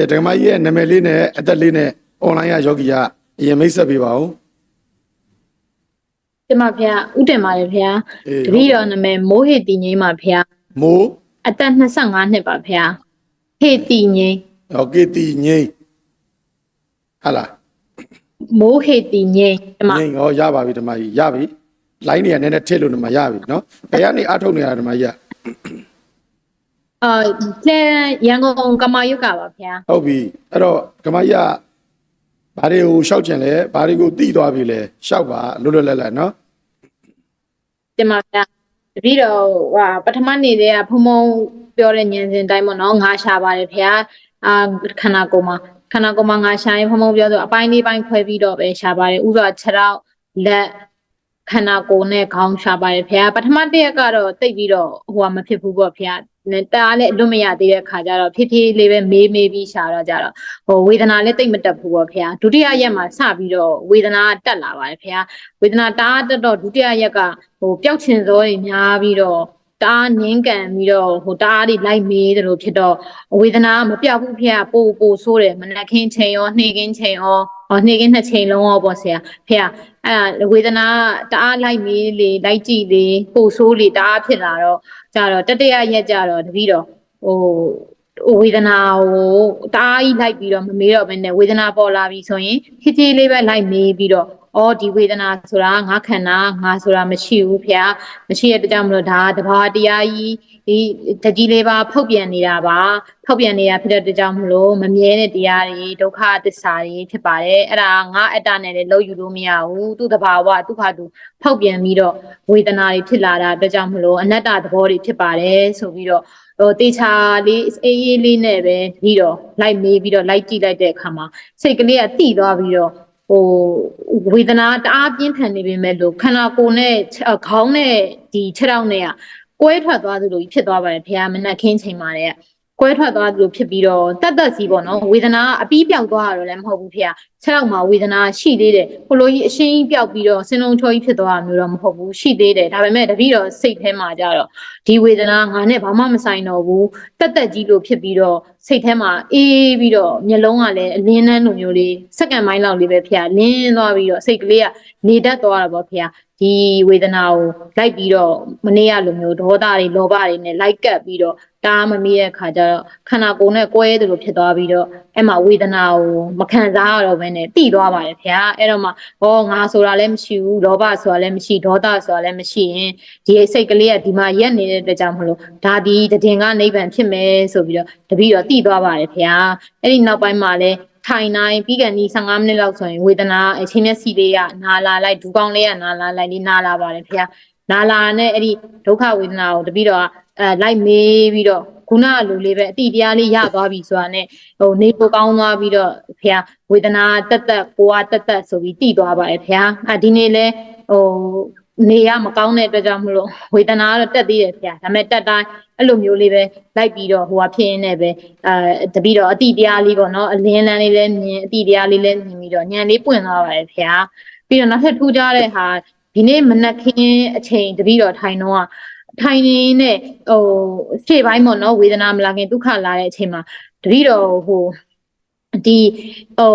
အဲဓမ္မကြီးရဲ့နာမည်လေးနဲ့အသက်လေးနဲ့ online ရယောဂီကအရင်မိတ်ဆက်ပေးပါဦးတင်ပါဗျာဥတင်ပါတယ်ဗျာအေးတပည့်တော်နာမည်မိုးဟေတီငိမ့်ပါဗျာမိုးအသက်25နှစ်ပါဗျာဟေတီငိမ့်ဟောကေတီငိမ့်ဟာလားမိုးဟေတီငိမ့်ဒီမှာငိမ့်ဟောရပါပြီဓမ္မကြီးရပြီ line တွေကနည်းနည်းထည့်လို့ဓမ္မရပြီနော်ဘယ်ကနေအထုတ်နေရဓမ္မကြီးက အာလဲရန်ကုန်ကမာယုတ်ကပါဗျာဟုတ်ပြီအဲ့တော့ဓမ္မကြီးကဘာတွေကိုရှောက်ချင်လဲဘာတွေကိုတိသွားပြီလဲရှောက်ပါလွတ်လွတ်လပ်လပ်နော်တင်ပါဗျာတပည့်တော်ဟာပထမနေ့တည်းကဖုံဖုံပြောတဲ့ညင်စဉ်တိုင်းပေါ့နော်ငါရှာပါတယ်ဗျာအာခန္ဓာကိုယ်မှာခန္ဓာကိုယ်မှာငါရှာရင်ဖုံဖုံပြောဆိုအပိုင်းလေးပိုင်းခွဲပြီးတော့ပဲရှာပါတယ်ဥစွာခြေထောက်လက် ခန္ဓာကိုယ်နဲ့ခေါင်းရှာပါတယ်ဗျာပထမတစ်ရက်ကတော့တိတ်ပြီးတော့ဟိုကမဖြစ်ဘူးပေါ့ဗျာနဲ့တအားလည်းအလွတ်မရသေးတဲ့ခါကျတော့ဖြည်းဖြည်းလေးပဲမေးမေးပြီးရှာတော့ကြတော့ဟိုဝေဒနာလည်းတိတ်မတက်ဘူးပေါ့ဗျာဒုတိယရက်မှာစပြီးတော့ဝေဒနာကတက်လာပါတယ်ဗျာဝေဒနာတအားတက်တော့ဒုတိယရက်ကဟိုပျောက်ချင်စောတွေများပြီးတော့ တအားငင်းကန်ပြီးတော့ဟိုတအားတွေလိုက်မေးတယ်လို့ဖြစ်တော့ဝေဒနာကမပြောက်ဘူးဖေပို့ပို့ဆိုးတယ်မနက်ခင်းချိန်ရောနှေခင်းချိန်ရောဟောနှေခင်းနှစ်ချိန်လုံးရောပေါ့ဆရာဖေအဲ့ဒါဝေဒနာကတအားလိုက်မေးလေလိုက်ကြည့်လေပို့ဆိုးလေတအားဖြစ်လာတော့ကြတော့တတရရက်ကြတော့တပီတော့ဟိုဝေဒနာကိုတအားကြီးလိုက်ပြီးတော့မမေးတော့ဘဲနဲ့ဝေဒနာပေါ်လာပြီဆိုရင်ဖြည်းဖြည်းလေးပဲလိုက်မေးပြီးတော့ အော်ဒီဝေဒနာဆိုတာငါခန္ဓာငါဆိုတာမရှိဘူးဖေ။မရှိတဲ့အတွက်ကြောင့်မလို့ဒါတဘာတရားကြီးဒီတကြီးလေးပါဖုတ်ပြန်နေတာပါဖုတ်ပြန်နေတာဖြစ်တဲ့အတွက်ကြောင့်မလို့မမြဲတဲ့တရားတွေဒုက္ခသစ္စာတွေဖြစ်ပါတယ်အဲ့ဒါငါအတ္တနဲ့လည်းလုံးယူလို့မရဘူးသူ့တဘာဝသူ့ခါသူဖုတ်ပြန်ပြီးတော့ဝေဒနာတွေဖြစ်လာတာအတွက်ကြောင့်မလို့အနတ္တသဘောတွေဖြစ်ပါတယ်ဆိုပြီးတော့ဟိုတေချာလေးအေးအေးလေးနဲ့ပဲပြီးတော့လိုက်မေးပြီးတော့လိုက်ကြည့်လိုက်တဲ့အခါမှာစိတ်ကလေးကတိသွားပြီးတော့ ဟိုဝေဒနာတအားပြင်းထန်နေပေမဲ့လို့ခန္ဓာကိုယ်နဲ့ခေါင်းနဲ့ဒီခြေထောက်နဲ့ကကွဲထွက်သွားသလိုဖြစ်သွားပါတယ်ဖေမနက်ခင်းချိန်မှာလည်းကွဲ ထွက်သွားသလိုဖြစ်ပြီးတော့တတ်တတ်စီပေါ့နော်ဝေဒနာအပီးပြောက်သွားတာတော့လည်းမဟုတ်ဘူးဖေခြေထောက်မှာဝေဒနာရှိသေးတယ်ဟိုလိုကြီးအရှင်းကြီးပြောက်ပြီးတော့စင်လုံးချောကြီးဖြစ်သွားတာမျိုးတော့မဟုတ်ဘူးရှိသေးတယ်ဒါပေမဲ့တပည့်တော်စိတ်ထဲမှာကြတော့ဒီဝေဒနာငါနဲ့ဘာမှမဆိုင်တော့ဘူးတက်တက်ကြီးလို့ဖြစ်ပြီးတော့စိတ်ထဲမှာအေးပြီးတော့မျက်လုံးကလည်းအလင်းနှန်းလိုမျိုးလေးစက္ကန့်ပိုင်းလောက်လေးပဲဖေလင်းသွားပြီးတော့စိတ်ကလေးကနေတတ်သွားတာပေါ့ဖေ ဒီဝေဒနာကိုလိုက်ပြီးတော့မနေ့ကလိုမျိုးဒေါသတွေလောဘတွေနဲ့လိုက်ကပ်ပြီးတော့တားမမီးတဲ့ခါကျတော့ခန္ဓာကိုယ်နဲ့ကွဲတယ်လို့ဖြစ်သွားပြီးတော့အဲ့မှာဝေဒနာကိုမခံစားရတော့ဘဲနဲ့တိသွားပါတယ်ခင်ဗျာအဲ့တော့မှဟောငါဆိုတာလည်းမရှိဘူးလောဘဆိုတာလည်းမရှိဒေါသဆိုတာလည်းမရှိရင်ဒီစိတ်ကလေးကဒီမှာရက်နေတဲ့အတွက်ကြောင့်မလို့ဒါဒီတည်ငါနိဗ္ဗာန်ဖြစ်မယ်ဆိုပြီးတော့တပည့်တော့တိသွားပါတယ်ခင်ဗျာအဲ့ဒီနောက်ပိုင်းမှာလည်း ထိုင်နိုင်ပြီးကန်ဒီ15မိနစ်လောက်ဆိုရင်ဝေဒနာအချင်းမျက်စိလေးကနာလာလိုက်ဒူးကောင်းလေးကနာလာလိုက်လေးနာလာပါတယ်ခင်ဗျာနာလာနဲ့အဲ့ဒီဒုက္ခဝေဒနာကိုတပည့်တော့အဲလိုက်မေးပြီးတော့ခုနလိုလေးပဲအတိတရားလေးရသွားပြီဆိုတာနဲ့ဟိုနေပိုကောင်းသွားပြီးတော့ဖះဝေဒနာတက်တက်ကိုကတက်တက်ဆိုပြီးတည်သွားပါတယ်ဖះအဒီနေ့လဲဟို နေရမကောင်းတဲ့အတွက်ကြောင့်မလို့ဝေဒနာကတော့တက်သေးတယ်ဖះဒါပေမဲ့တက်တိုင်းအဲ့လိုမျိုးလေးပဲလိုက်ပြီးတော့ဟိုဟာဖြစ်ရင်းနဲ့ပဲအဲတပြီးတော့အတိတရားလေးပေါ့နော်အလင်းလန်းလေးလဲမြင်အတိတရားလေးလဲမြင်ပြီးတော့ညံလေးပွင့်သွားပါတယ်ဖះပြီးတော့နောက်ထပ်ထူးခြားတဲ့ဟာဒီနေ့မနက်ခင်းအချိန်တပြီးတော့ထိုင်တော့ထိုင်နေနဲ့ဟိုရှေ့ပိုင်းပေါ့နော်ဝေဒနာမလာခင်ဒုက္ခလာတဲ့အချိန်မှာတတိတော့ဟို ဒီဟို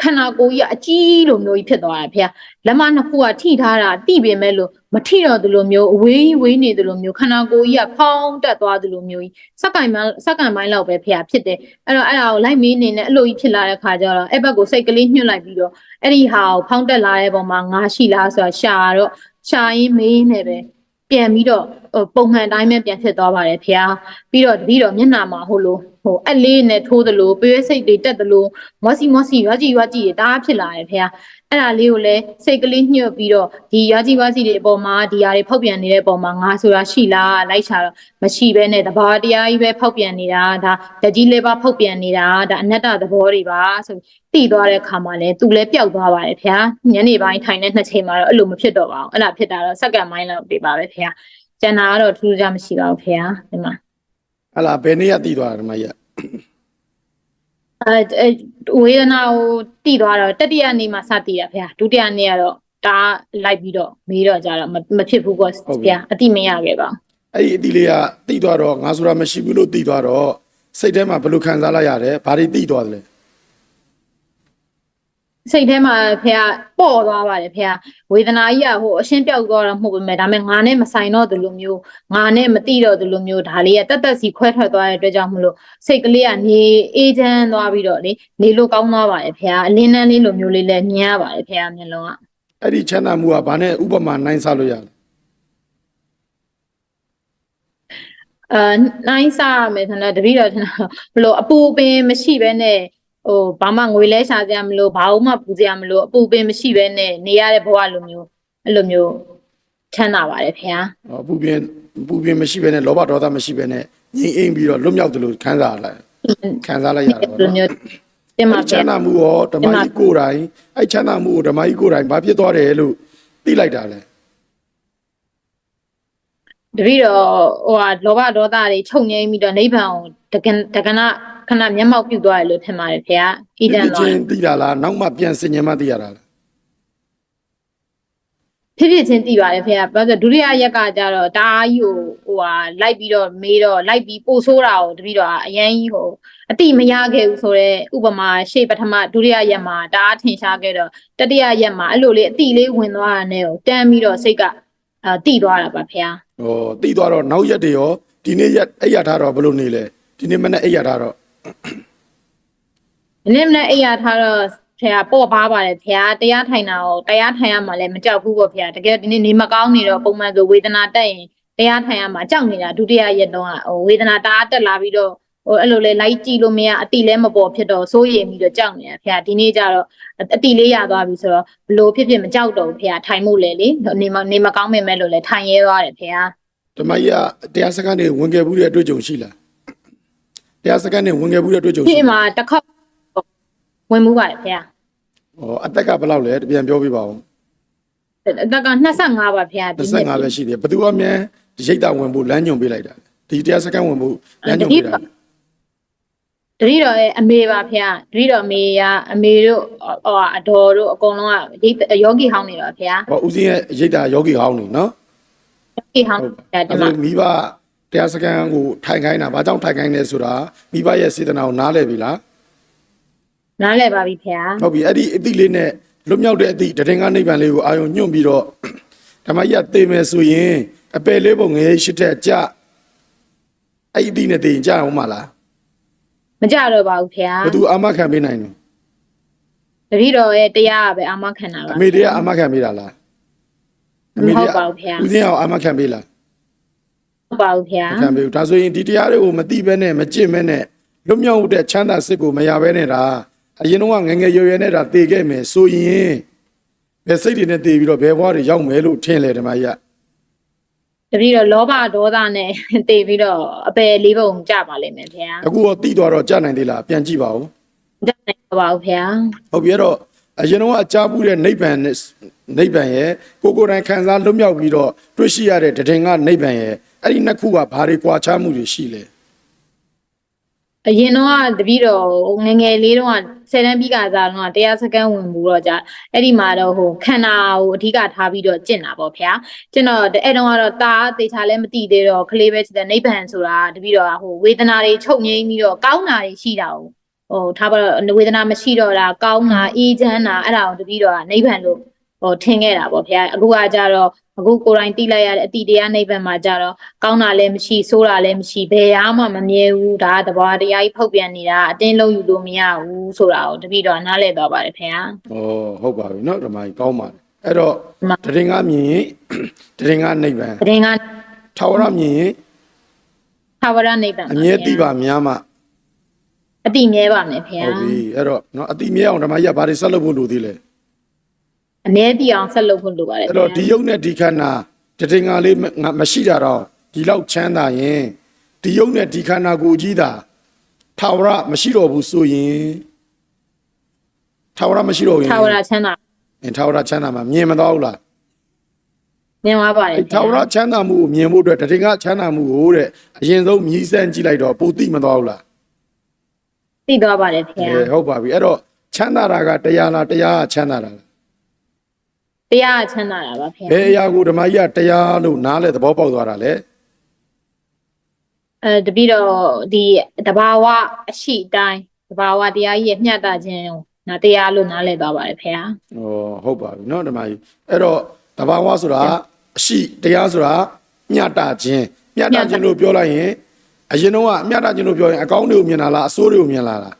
ခန္ဓာကိုယ်ကြီးအကြီးလိုမျိုးကြီးဖြစ်သွားတာဖေ။လက်မနှစ်ခုကထိထားတာတိပေမဲ့လို့မထိတော့သလိုမျိုးအဝေးဝေးနေသလိုမျိုးခန္ဓာကိုယ်ကြီးကဖောင်းတက်သွားသလိုမျိုးကြီးစက္ကန့်ပိုင်းစက္ကန့်ပိုင်းလောက်ပဲဖေဖြစ်တယ်။အဲ့တော့အဲ့ဒါကိုလိုက်မင်းနေနဲ့အဲ့လိုကြီးဖြစ်လာတဲ့ခါကျတော့အဲ့ဘက်ကိုစိတ်ကလေးညှွတ်လိုက်ပြီးတော့အဲ့ဒီဟာကိုဖောင်းတက်လာတဲ့ပုံမှာငါရှိလားဆိုတာရှာတော့ရှာရင်းမေးနေပဲပြန်ပြီးတော့ပုံမှန်တိုင်းပဲပြန်ဖြစ်သွားပါတယ်ဖေ။ပြီးတော့တတိတော့မျက်နှာမှာဟိုလို ဟိုအလေးနဲ့ထိုးသလိုပွေးစိတ်တွေတက်သလိုမော့စီမော့စီရွာကြီးရွာကြီးတွေတအားဖြစ်လာတယ်ဖေ။အဲ့ဒါလေးကိုလည်းစိတ်ကလေးညှို့ပြီးတော့ဒီရွာကြီးရွာကြီးတွေအပေါ်မှာဒီຢာတွေဖောက်ပြန်နေတဲ့အပေါ်မှာငါဆိုတာရှိလားလိုက်ချတော့မရှိဘဲနဲ့တဘာတရားကြီးပဲဖောက်ပြန်နေတာဒါတကြီးလေးပါဖောက်ပြန်နေတာဒါအနတ္တသဘောတွေပါဆိုပြီးတည်သွားတဲ့ခါမှာလည်းသူလည်းပျောက်သွားပါတယ်ဖေ။ညနေပိုင်းထိုင်တဲ့နှစ်ချိန်မှာတော့အဲ့လိုမဖြစ်တော့ပါဘူး။အဲ့ဒါဖြစ်တာတော့စက္ကန့်ပိုင်းလောက်ပြပါပဲဖေ။ကျန်တာကတော့ထူးခြားမရှိပါဘူးဖေ။ဒီမှာ ဟာလားဘယ်နေ့ကတိသွားတာဓမ္မကြီးကအဲဝေဒနာကိုတိသွားတော့တတိယနေ့မှာစတည်တာဖေဒုတိယနေ့ကတော့ဒါလိုက်ပြီးတော့မေးတော့ကြတော့မဖြစ်ဘူးပေါ့ဖေအတိမရခဲ့ပါအဲ့ဒီအတိလေးကတိသွားတော့ငါဆိုတာမရှိဘူးလို့တိသွားတော့စိတ်ထဲမှာဘယ်လိုခံစားလိုက်ရတယ်ဘာတွေသိသွားတယ်လဲ စိတ်ထဲမှာဖေကပေါ့သွားပါတယ်ဖေကဝေဒနာကြီးကဟိုအရှင်းပြောက်သွားတာမဟုတ်ပါမဲ့ဒါပေမဲ့ငါနဲ့မဆိုင်တော့သူလိုမျိုးငါနဲ့မတိတော့သူလိုမျိုးဒါလေးကတက်တက်စီခွဲထွက်သွားတဲ့အတွက်ကြောင့်မလို့စိတ်ကလေးကနေအေးချမ်းသွားပြီးတော့လေနေလို့ကောင်းသွားပါတယ်ဖေကအလင်းတန်းလေးလိုမျိုးလေးလည်းမြင်ရပါတယ်ဖေကမျက်လုံးကအဲ့ဒီချမ်းသာမှုကဘာနဲ့ဥပမာနိုင်စားလို့ရလဲအာနိုင်စားရမယ်ဆိုတော့တပည့်တော်ထင်တာဘလို့အပူပင်မရှိဘဲနဲ့ ဟိုဘာမှငွေလဲရှာစရာမလိုဘာလို့မှပူစရာမလိုအပူပင်မရှိဘဲနဲ့နေရတဲ့ဘဝလိုမျိုးအဲ့လိုမျိုးချမ်းသာပါတယ်ဖေဟာဟောပူပြင်းပူပြင်းမရှိဘဲနဲ့လောဘဒေါသမရှိဘဲနဲ့ငြိမ်အိမ်ပြီးတော့လွတ်မြောက်တယ်လို့ခံစားလိုက်ခံစားလိုက်ရတာပေါ့လိုနော်မျိုးတင်ပါအဲ့ချဗျာမ်းသာမှုရောဓမ္မကြီးကိုယ်တိုင်အဲ့ချမ်းသာမှုကိုဓမ္မကြီးကိုယ်တိုင်ဘာဖြစ်သွားတယ်လို့သိလိုက်တာလဲတပည့်တော်ဟိုဟာလောဘဒေါသတွေချုပ်ငြိမ်းပြီးတော့နိဗ္ဗာန်ကိုတကတကနာ ခဏမျက်မှောက်ပြုသွားတယ်လို့ထင်ပါတယ်ဖေဟာဣဒံဖြစ်တော်ချင်းသိတာလားနောက်မှပြန်စင်ញင်မှသိရတာလားဖြစ်ဖြစ်ချင်းသိပါတယ်ဖေကဘာလို့လဲဆိုတော့ဒုတိယရက်ကကြတော့တအားကြီးကိုဟိုဟာလိုက်ပြီးတော့မေးတော့လိုက်ပြီးပို့ဆိုးတာကိုတပည့်တော်ကအရန်ကြီးဟိုအတိမရခဲ့ဘူးဆိုတော့ဥပမာရှေ့ပထမဒုတိယရက်မှာတအားထင်ရှားခဲ့တော့တတိယရက်မှာအဲ့လိုလေးအတိလေးဝင်သွားတာနဲ့ကိုတန်းပြီးတော့စိတ်ကအာတိသွားတာပါဖေဟောသိသွားတော့နောက်ရက်တွေရောဒီနေ့ရက်အဲ့ရထားတော့ဘယ်လိုနေလဲဒီနေ့မနေ့အဲ့ရထားတော့ ဒီနေ့မနေ့အိယာထားတော့ဖေကပေါ့ပါပါတယ်ဖေကတရားထိုင်တာကိုတရားထိုင်ရမှလည်းမကြောက်ဘူးပေါ့ဖေကတကယ်ဒီနေ့နေမကောင်းနေတော့ပုံမှန်ဆိုဝေဒနာတက်ရင်တရားထိုင်ရမှကြောက်နေတာဒုတိယရက်တော့ဟိုဝေဒနာတအားတက်လာပြီးတော့ဟိုအဲ့လိုလေလိုက်ကြည့်လို့မရအတိလည်းမပေါ်ဖြစ်တော့စိုးရိမ်ပြီးတော့ကြောက်နေတာဖေကဒီနေ့ကျတော့အတိလေးရသွားပြီဆိုတော့ဘလို့ဖြစ်ဖြစ်မကြောက်တော့ဘူးဖေကထိုင်မှုလေလေနေမနေမကောင်းမိမဲ့လို့လေထိုင်ရဲသွားတယ်ဖေကဓမ္မကြီးကတရားစခန်းတွေဝင်ခဲ့ဘူးတဲ့အတွေ့အကြုံရှိလား တရားစခန်းတွေဝင်ခဲ့ဘူးတဲ့အတွေ့အကြုံရှိဒီလားမှာတစ်ခေါက်ဝင်မှုပါတယ်ဖေကဟောအသက်ကဘယ်လောက်လဲပြန်ပြောပြပါဦးအသက်က25ပါဖေကဒီနေ့25ပဲရှိတယ်ဘယ်သူအမြဲရိတ်တာဝင်ဖို့လမ်းညွန်ပေးလိုက်တာလဲဒီတရားစခန်းဝင်ဖို့လမ်းညွန်ပေးတာတတိတော်ရဲ့အမေပါဖေ။တတိတော်အမေကအမေတို့ဟိုအတော်တို့အကုန်လုံးကယောဂီဟောင်းနေတော့ဖေ။ဟောဦးစင်းရဲ့ရိတ်တာယောဂီဟောင်းနေနော်ယောဂီဟောင်းဟုတ်ပါတဲ့ဒီအဲ့မှာဒါမိဘ တရားစခန်းကိုထိုင်ခိုင်းတာဘာကြောင့်ထိုင်ခိုင်းလဲဆိုတာမိဘရဲ့စေတနာကိုနားလည်ပြီလားနားလည်ပါပြီဖေဟုတ်ပြီအဲ့ဒီအသည့်လေးနဲ့လွတ်မြောက်တဲ့အသည့်တရင်ကနိဗ္ဗာန်လေးကိုအာယုံညွန့်ပြီးတော့ဓမ္မကြီးကသိမယ်ဆိုရင်အပယ်လေးပုံငယ်ရှိတဲ့ကြအဲ့ဒီအသည့်နဲ့သိရင်ကြအောင်မလား။မကြတော့ပါဘူးဖေဘယ်သူအာမခံပေးနိုင်လဲ။တတိတော်ရဲ့တရားကပဲအာမခံတာပါအမေတရားအာမခံပေးတာလားမဟုတ်ပါဘူးဖေဦးစင်းအောင်အာမခံပေးလား။ ဟုတ်ပါဘူးဖေမခံပေးဘူးဒါဆိုရင်ဒီတရားတွေကိုမသိဘဲနဲ့မကျင့်ဘဲနဲ့လွတ်မြောက်တဲ့ချမ်းသာစိတ်ကိုမရဘဲနဲ့ဒါအရင်တော့ငယ်ငယ်ရွယ်ရွယ်နဲ့ဒါတည်ခဲ့မယ်ဆိုရင်ဘယ်စိတ်တွေနဲ့တည်ပြီးတော့ဘယ်ဘဝတွေရောက်မယ်လို့ထင်လေဓမ္မကြီးက။တတိတော်လောဘဒေါသနဲ့တည်ပြီးတော့အပယ်လေးပုံကြပါလိမ့်မယ်ဖေအခုတော့တည်သွားတော့ကြာနိုင်သေးလားပြန်ကြည့်ပါဦး။ကြနိုင်တော့ပါဘူးဖေဟုတ်ပြီအဲ့တော့အရင်တော့အကြဘူးတဲ့နိဗ္ဗာန်နဲ့နိဗ္ဗာန်ရဲ့ကိုကိုယ်တိုင်ခံစားလွတ်မြောက်ပြီးတော့တွေ့ရှိရတဲ့တည်ငါနိဗ္ဗာန်ရဲ့ အဲ့ဒီနှစ်ခုကဘာတွေကွာခြားမှုတွေရှိလဲ။အရင်တော့တတိတော်ငယ်ငယ်လေးတုန်းကဆယ်တန်းပြီးကစားတော့တရားစခန်းဝင်ဘူးတော့ကြာအဲ့ဒီမှာတော့ဟိုခန္ဓာကိုအဓိကထားပြီးတော့ကျင့်တာပေါ့ဖေ။ကျင့်တော့အဲ့တုန်းကတော့ตาသေချာလည်းမသိသေးတော့ကလေးပဲချစ်တဲ့နိဗ္ဗာန်ဆိုတာတတိတော်ကဟိုဝေဒနာတွေချုပ်ငြိမ်းပြီးတော့ကောင်းတာတွေရှိတာကိုဟိုထားပါတော့ဝေဒနာမရှိတော့တာကောင်းတာအေးချမ်းတာအဲ့ဒါကိုတတိတော်ကနိဗ္ဗာန်လို့ ဟိုထင်ခဲ့တာပေါ့ဖေ။အခုကကြတော့အခုကိုယ်တိုင်သိလိုက်ရတဲ့အတိတရားနိဗ္ဗာန်မှာကြတော့ကောင်းတာလည်းမရှိဆိုးတာလည်းမရှိဘယ်အားမှမမြဲဘူးဒါကသဘောတရားကြီးဖောက်ပြန်နေတာအတင်းလုံးယူလို့မရဘူးဆိုတာကိုတတိတော်နားလည်သွားပါတယ်ဖေ။ ဩဟုတ်ပါပြီเนาะဓမ္မကြီးကောင်းပါတယ်အဲ့တော့ မှ တည်ငါမြင်ရင်တည်ငါနိဗ္ဗာန် တရင်က ထာဝရမြင်ရင် သာဝရနိဗ္ဗာန် အမြဲတိပါများမှ အတိမြဲပါမယ်ဖေ ဟုတ်ပြီအဲ့တော့เนาะအတိမြဲအောင်ဓမ္မကြီးကဘာတွေဆက်လုပ်ဖို့လိုသေးလဲ အမြဲတိအောင်ဆက်လုပ်ဖို့လိုပါတယ်အဲ့တော့ဒီယုတ်နဲ့ဒီခန္ဓာတည်ငါလေးငါမရှိတာတော့ဒီလောက်ချမ်းသာရင်ဒီယုတ်နဲ့ဒီခန္ဓာကိုယ်ကြီးတာထာဝရမရှိတော့ဘူးဆိုရင်ထာဝရမရှိတော့ရင်သာဝရချမ်းသာအင်းထာဝရချမ်းသာမှာမြင်မတော့ဘူးလားမြင်သွားပါတယ်အဲထာဝရချမ်းသာမှုကိုမြင်ဖို့အတွက်တတိယချမ်းသာမှုကိုတဲ့အရင်ဆုံးမြည်စမ်းကြည့်လိုက်တော့ပိုသိမတော့ဘူးလားသိသွားပါတယ်ဖေအဲဟုတ်ပါပြီအဲ့တော့ချမ်းသာတာကတရားလားတရားကချမ်းသာတာလား တရားကချမ်းသာတာပါဖေ ဘယ်အရာကိုဓမ္မကြီးကတရားလို့နားလဲသဘောပေါက်သွားတာလဲ အဲတပိတော့ဒီတဘာဝအရှိတိုင်းတဘာဝတရားကြီးရဲ့မျှတခြင်းကိုနာတရားလို့နားလည်သွားပါတယ်ဖေဟာ ဟောဟုတ်ပါပြီเนาะဓမ္မကြီးအဲ့တော့တဘာဝဆိုတာအရှိတရားဆိုတာမျှတခြင်းမျှတခြင်းလို့ပြောလိုက်ရင်အရင်တော့ကမျှတခြင်းလို့ပြောရင်အကောင်းတွေကိုမြင်လာလားအဆိုးတွေကိုမြင်လာလား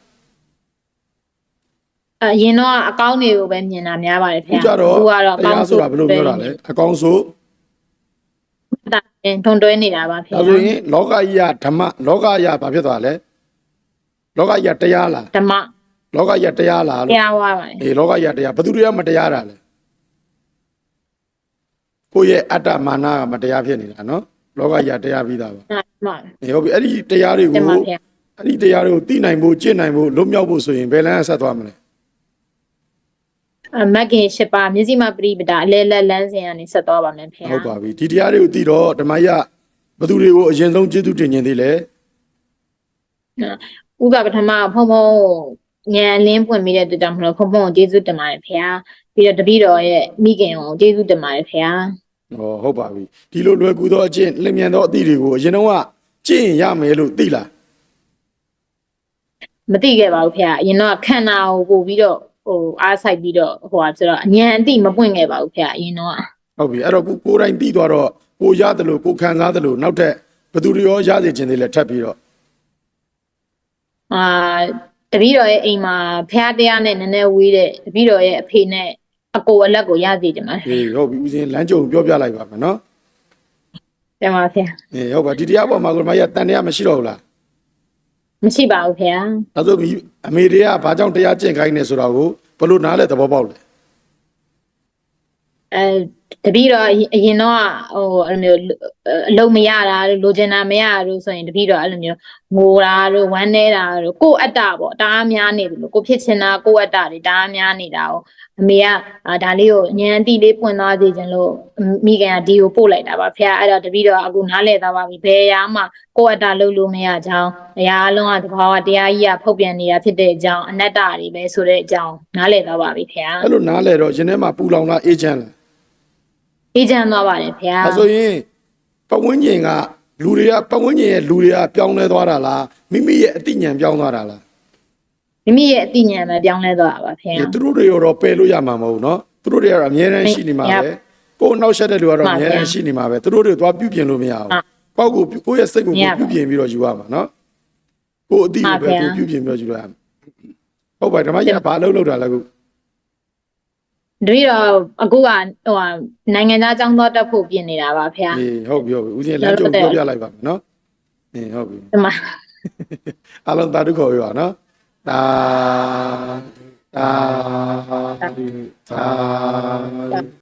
အရင်တော့အကောင်းတွေကိုပဲမြင်တာများပါတယ်ဖေခုဟာကြတော့အခုကတော့တရားဆိုတာဘယ်လိုပြောတာလဲအကောင်းဆိုတာထွန်တွဲနေတာပါဖေဒါဆိုရင်လောကကြီးကဓမ္မလောကကြီးကဘာဖြစ်သွားလဲလောကကြီးကတရားလားဓမ္မလောကကြီးကတရားလားတလို့ရာဝပါတယ်အေးလောကကြီးကတရားဘယ်သူတွေကမတရားတာလဲကိုယ့်ရဲ့အတ္တမာနကမတရားဖြစ်နေတာနော်လောကကြီးကတရားပြီးသားပါဓမ္မအေးဟုတ်ပြီအဲ့ဒီတရားတွေကိုတင်ပါဖေဟာအဲ့ဒီတရားတွေကိုသိနိုင်ဖို့ကျင့်နိုင်ဖို့လွတ်မြောက်ဖို့ဆိုရင်ဘယ်လမ်းဆက်သွားမလဲအ မဂ်ကင်၈ပါးမျက်စိမပရိပဒအလဲလက်လန်းစဉ်ကနေဆက်သွားပါမယ်ဖေဟာဟုတ်ပါပြီဒီတရားတွေကိုသိတော့ဓမ္မကြီးကဘယ်သူတွေကိုအရင်ဆုံးကျေးဇူးတင်ခြင်းသေးလဲဥပပထမဖုံဖုံညံလင်းပွင့်မိတဲ့အတွက်ကြောင့်မလို့ဖုံဖုံကိုကျေးဇူးတင်ပါတယ်ဖေဟာပြီးတော့တပည့်တော်ရဲ့မိခင်ကိုကျေးဇူးတင်ပါတယ်ဖေဟာဟောဟုတ်ပါပြီဒီလိုလွယ်ကူသောအကျင့်လင်မြန်သောအသည့်တွေကိုအရင်တော့ကကျင့်ရင်ရမယ်လို့သိလားမသိခဲ့ပါဘူးဖေဟာအရင်တော့ခန္ဓာကိုပို့ပြီးတော့ ဟိုအားဆိုင်ပြီးတော့ဟိုဟာဆိုတော့အညံအတိမပွင့်ခဲ့ပါဘူးဖေဟာအရင်တော့ဟုတ်ပြီအဲ့တော့ကိုကိုယ်တိုင်သိသွားတော့ကိုရတယ်လို့ကိုခံစားတယ်လို့နောက်ထပ်ဘယ်သူတွေရောရစေခြင်းသေးလဲထပ်ပြီးတော့အာတပည့်တော်ရဲ့အိမ်မှာဖះတရားနဲ့နည်းနည်းဝေးတဲ့တပည့်တော်ရဲ့အဖေနဲ့အကိုအလက်ကိုရစီတယ်မှာဟေးဟုတ်ပြီဦးစင်းလမ်းကြုံပြောပြလိုက်ပါမယ်နော်တင်ပါဖះဟေးဟုတ်ပါဒီတရားပေါ်မှာကိုဓမ္မကြီးကတန်တရားမရှိတော့ဘူးလား မရှိပါဘူးဖះဒါဆိုပြီးအမေတွေကဘာကြောင့်တရားကျင့်ခိုင်းနေဆိုတာကိုဘယ်လိုနားလဲသဘောပေါက်လဲအဲ တပည့်တော်အရင်အရင်တော့ဟိုအဲ့လိုမျိုးအလုံးမရတာတို့လိုချင်တာမရတာတို့ဆိုရင်တပည့်တော်အဲ့လိုမျိုးငိုတာတို့ဝမ်းနေတာတို့ကိုယ့်အတ္တပေါ့တအားများနေတယ်လို့ကိုဖြစ်ချင်တာကိုယ့်အတ္တတွေတအားများနေတာကိုအမေကအာဒါလေးကိုဉာဏ်အတိလေးပွင့်သွားစေခြင်းလို့မိခင်ကဒီကိုပို့လိုက်တာပါဖះအဲ့တော့တပည့်တော်အခုနားလဲသွားပါပြီဘယ်အရာမှကိုယ့်အတ္တလုံးလို့မရကြောင်းအရာအလုံးကတဘာဝတရားကြီးကဖုတ်ပြန်နေတာဖြစ်တဲ့အကြောင်းအနတ္တတွေပဲဆိုတဲ့အကြောင်းနားလဲသွားပါပြီဖះအဲ့လိုနားလဲတော့ရင်ထဲမှာပူလောင်လားအေးချမ်းလား အေးချမ်းသွားပါတယ်ဗျာဒါဆိုရင်ပဝန်းကျင်ကလူတွေကပဝန်းကျင်ရဲ့လူတွေကပြောင်းလဲသွားတာလားမိမိရဲ့အသိဉာဏ်ပြောင်းသွားတာလားမိမိရဲ့အသိဉာဏ်ပဲပြောင်းလဲသွားတာပါဗျာသူတို့တွေရောတော့ပယ်လို့ရမှာမဟုတ်နော်သူတို့တွေကတော့အများရန်ရှိနေမှာပဲကိုယ်နောက်ဆက်တဲ့လူကတော့အများရန်ရှိနေမှာပဲသူတို့တွေသွားပြုပြင်လို့မရဘူးပေါ့ကိုကိုယ့်ရဲ့စိတ်ကိုပြုပြင်ပြီးတော့ယူရမှာနော်ကိုယ်အသိကိုပဲကိုပြုပြင်ပြီးတော့ယူရမှာဟုတ်ပါဓမ္မကြီးကဘာလို့လောက်တာလဲကို တို့တော့အခုကဟိုနိုင်ငံသားចောင်းသွားတက်ဖို့ပြင်နေတာပါဖေ။အေးဟုတ်ပြီဟုတ်ပြီဦးဇင်းလမ်းကြုံပြောပြလိုက်ပါမယ်နော်။အေးဟုတ်ပြီ။ဒီမှာအလုံးသာဓုခေါ်ပြပါနော်။သာသာသာ